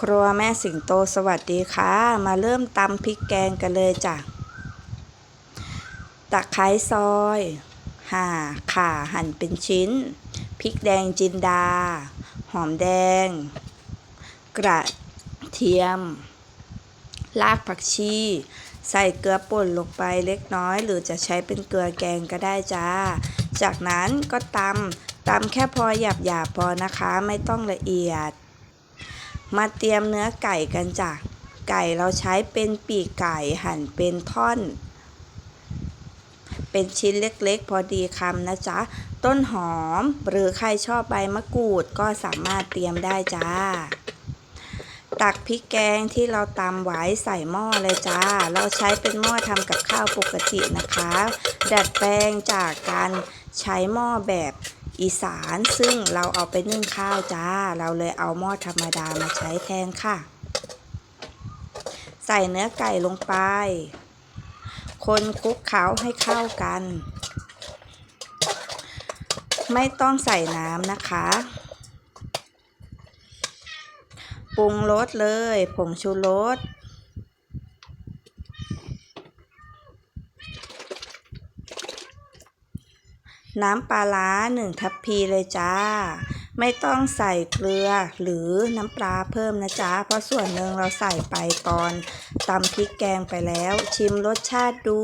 ครัวแม่สิงโตสวัสดีค่ะ มาเริ่มตำพริกแกงกันเลยจ้ะตะไคร้ซอยห่าข่าหั่นเป็นชิ้น พริกแดงจินดา หอมแดง กระเทียม รากผักชี ใส่เกลือป่นลงไปเล็กน้อย หรือจะใช้เป็นเกลือแกงก็ได้จ้า จากนั้นก็ตำตำแค่พอหยาบหยาบๆพอนะคะ ไม่ต้องละเอียด มาเตรียมเนื้อไก่กันจ้ะ ไก่เราใช้เป็นปีกไก่หั่นเป็นท่อน เป็นชิ้นเล็กๆ พอดีคำนะจ๊ะ ต้นหอมหรือใครชอบใบมะกรูดก็สามารถเตรียมได้จ้า ตักพริกแกงที่เราตำไว้ใส่หม้อเลยจ้า เราใช้เป็นหม้อทำกับข้าวปกตินะคะ ดัดแปลงจากการใช้หม้อแบบ อีสานซึ่งเราเอาไปนึ่งข้าวจ้า เราเลยเอาหม้อธรรมดามาใช้แทนค่ะ ใส่เนื้อไก่ลงไป คนคลุกเคล้าให้เข้ากัน ไม่ต้องใส่น้ำนะคะปรุงรสเลย ผงชูรส น้ำปลาร้าหนึ่งทัพพีเลยจ้า ไม่ต้องใส่เกลือหรือน้ำปลาเพิ่มนะจ๊ะ เพราะส่วนหนึ่งเราใส่ไปตอนตำพริกแกงไปแล้ว ชิมรสชาติดู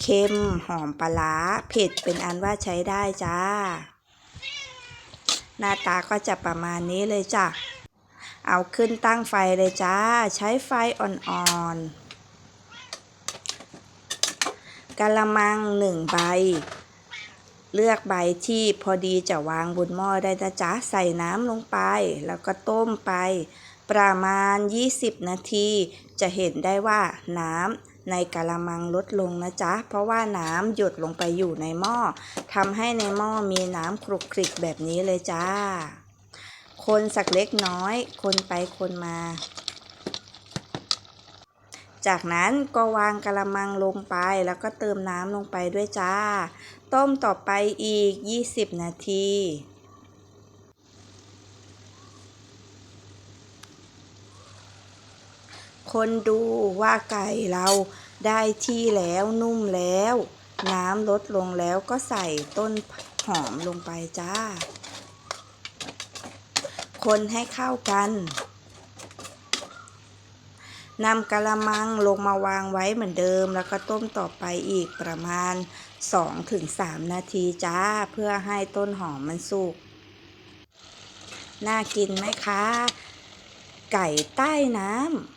เค็มหอมปลาร้าเผ็ดเป็นอันว่าใช้ได้จ้า หน้าตาก็จะประมาณนี้เลยจ้ะ เอาขึ้นตั้งไฟเลยจ้า ใช้ไฟอ่อนๆกะละมังหนึ่งใบ เลือกใบที่พอดีจะวางบนหม้อได้นะจ๊ะ ใส่น้ำลงไป แล้วก็ต้มไป ประมาณ 20 นาที จะเห็นได้ว่าน้ำในกะละมังลดลงนะจ๊ะ เพราะว่าน้ำหยดลงไปอยู่ในหม้อทำให้ในหม้อมีน้ำครุกคลิกแบบนี้เลยจ้า คนสักเล็กน้อย คนไปคนมา จากนั้นก็วางกะละมังลงไปแล้วก็เติมน้ำลงไปด้วยจ้า ต้มต่อไปอีก 20 นาทีคนดูว่าไก่เราได้ที่แล้วนุ่มแล้ว น้ำลดลงแล้วก็ใส่ต้นหอมลงไปจ้า คนให้เข้ากัน นำกะละมังลงมาวางไว้เหมือนเดิม แล้วก็ต้มต่อไปอีกประมาณ 2-3 นาทีจ้า เพื่อให้ต้นหอมมันสุก น่ากินไหมคะ ไก่ใต้น้ำ